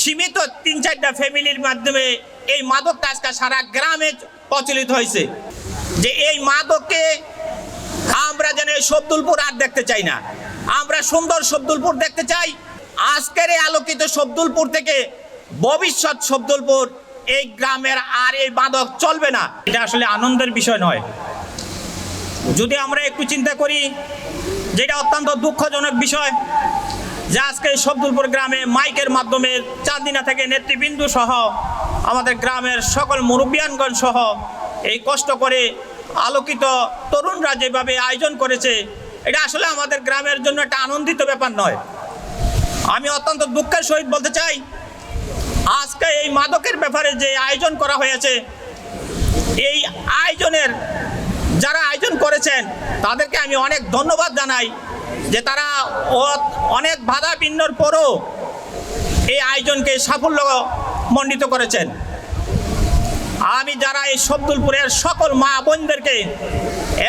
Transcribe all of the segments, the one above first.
সীমিত তিন চারটা ফ্যামিলির মাধ্যমে এই মাদকটা আজকে সারা গ্রামে প্রচলিত হয়েছে। যে এই মাদককে আমরা যেন এই শব্দুলপুর আর দেখতে চাই না। আমরা সুন্দর শব্দুলপুর দেখতে চাই। আজকের এই আলোকিত শব্দুলপুর থেকে ভবিষ্যৎ শব্দুলপুর এই গ্রামের আর এই মাদক চলবে না। এটা আসলে আনন্দের বিষয় নয়। যদি আমরা একটু চিন্তা করি, যেটা অত্যন্ত দুঃখজনক বিষয় যে আজকে শব্দুলপুর গ্রামে মাইকের মাধ্যমে চাঁদিনা থেকে নেতৃবৃন্দ সহ আমাদের গ্রামের সকল মুরব্বিয়ানগণ সহ এই কষ্ট করে আলোকিত তরুণরা যেভাবে আয়োজন করেছে, এটা আসলে আমাদের গ্রামের জন্য একটা আনন্দিত ব্যাপার নয়। আমি অত্যন্ত দুঃখের সহিত বলতে চাই, আজকে এই মাদকের ব্যাপারে যে আয়োজন করা হয়েছে, এই আয়োজনের যারা আয়োজন করেছেন, তাদেরকে আমি অনেক ধন্যবাদ জানাই। যে তারা অনেক বাধা বিন্নর পরও এই আয়োজনকে সাফল্য মণ্ডিত করেছেন। আমি যারা এই শব্দুলপুরের সকল মা বোনদেরকে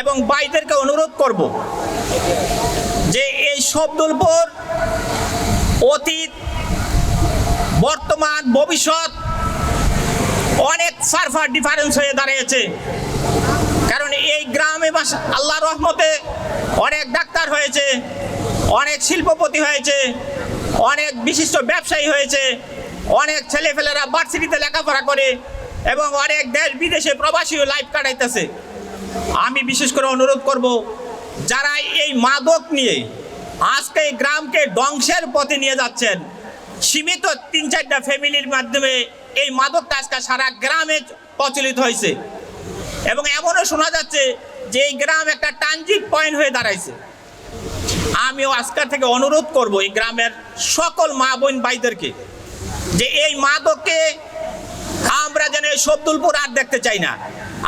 এবং ভাইদেরকে অনুরোধ করব যে এই শব্দুলপুর অতীত, বর্তমান, ভবিষ্যৎ অনেক সারফার ডিফারেন্স হয়ে দাঁড়িয়েছে। কারণ এই গ্রামে আল্লাহ রহমতে অনেক ডাক্তার হয়েছে, অনেক শিল্পপতি হয়েছে, অনেক বিশিষ্ট ব্যবসায়ী হয়েছে, অনেক ছেলেফেলেরা ভার্সিটিতে লেখাপড়া করে এবং অনেক দেশ বিদেশে প্রবাসীও লাইফ কাটাইতেছে। আমি বিশেষ করে অনুরোধ করব, যারা এই মাদক নিয়ে আজকে গ্রামকে ধ্বংসের পথে নিয়ে যাচ্ছেন, সীমিত তিন চারটা ফ্যামিলির মাধ্যমে এই মাদকটা আজকে সারা গ্রামে প্রচলিত হয়েছে। এবং এমনও শোনা যাচ্ছে যে এই গ্রাম একটা ট্রানজিট পয়েন্ট হয়ে দাঁড়াইছে। আমিও আজকের থেকে অনুরোধ করব এই গ্রামের সকল মা বোন ভাইদেরকে যে এই মাদককে আমরা যেন এই শব্দুলপুর আর দেখতে চাই না।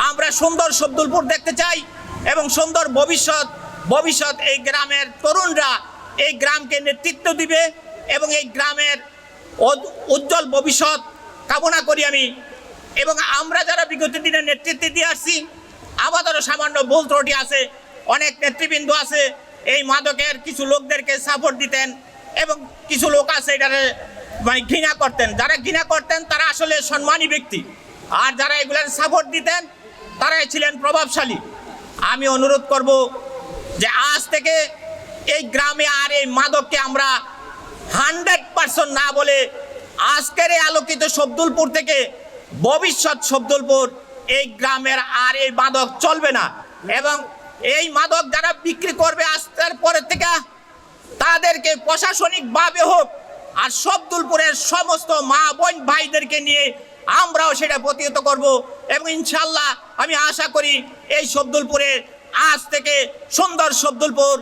আমরা সুন্দর শব্দুলপুর দেখতে চাই এবং সুন্দর ভবিষ্যৎ ভবিষ্যৎ এই গ্রামের তরুণরা এই গ্রামকে নেতৃত্ব দিবে এবং এই গ্রামের উজ্জ্বল ভবিষ্যৎ কামনা করি আমি। এবং আমরা যারা বিগত দিনে নেতৃত্বে দিয়ে আসছি, আমাদেরও সামান্য ভুল ত্রুটি আছে, অনেক নেতৃবৃন্দ আছে, এই মাদকের কিছু লোকদেরকে সাপোর্ট দিতেন এবং কিছু লোক আছে এটারে মানে ঘৃণা করতেন। যারা ঘৃণা করতেন, তারা আসলে সম্মানী ব্যক্তি। আর যারা এগুলার সাপোর্ট দিতেন, তারাই ছিলেন প্রভাবশালী। আমি অনুরোধ করব যে আজ থেকে এই গ্রামে আর এই মাদককে আমরা হান্ড্রেড পার্সেন্ট না বলে আজকের এই আলোকিত শব্দুলপুর থেকে ভবিষ্যৎ শব্দুলপুর এই গ্রামের আর এই মাদক চলবে না। এবং এই মাদক যারা বিক্রি করবে আজকের পরের থেকে তাদেরকে প্রশাসনিকভাবে হোক আর শব্দুলপুরের সমস্ত মা বোন ভাইদেরকে নিয়ে আমরাও সেটা প্রতিহত করব এবং ইনশাল্লাহ আমি আশা করি এই শব্দুলপুরে আজ থেকে সুন্দর শব্দুলপুর,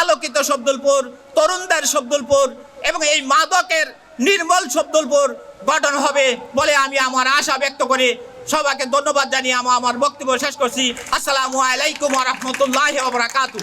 আলোকিত শব্দুলপুর, তরুণদের শব্দুলপুর এবং এই মাদকের নির্মল শব্দলপুর গঠন হবে বলে আমি আমার আশা ব্যক্ত করে। সবাইকে ধন্যবাদ জানিয়ে আমার বক্তব্য শেষ করছি। আসসালামু আলাইকুম রহমতুল্লাহ বারাকাতু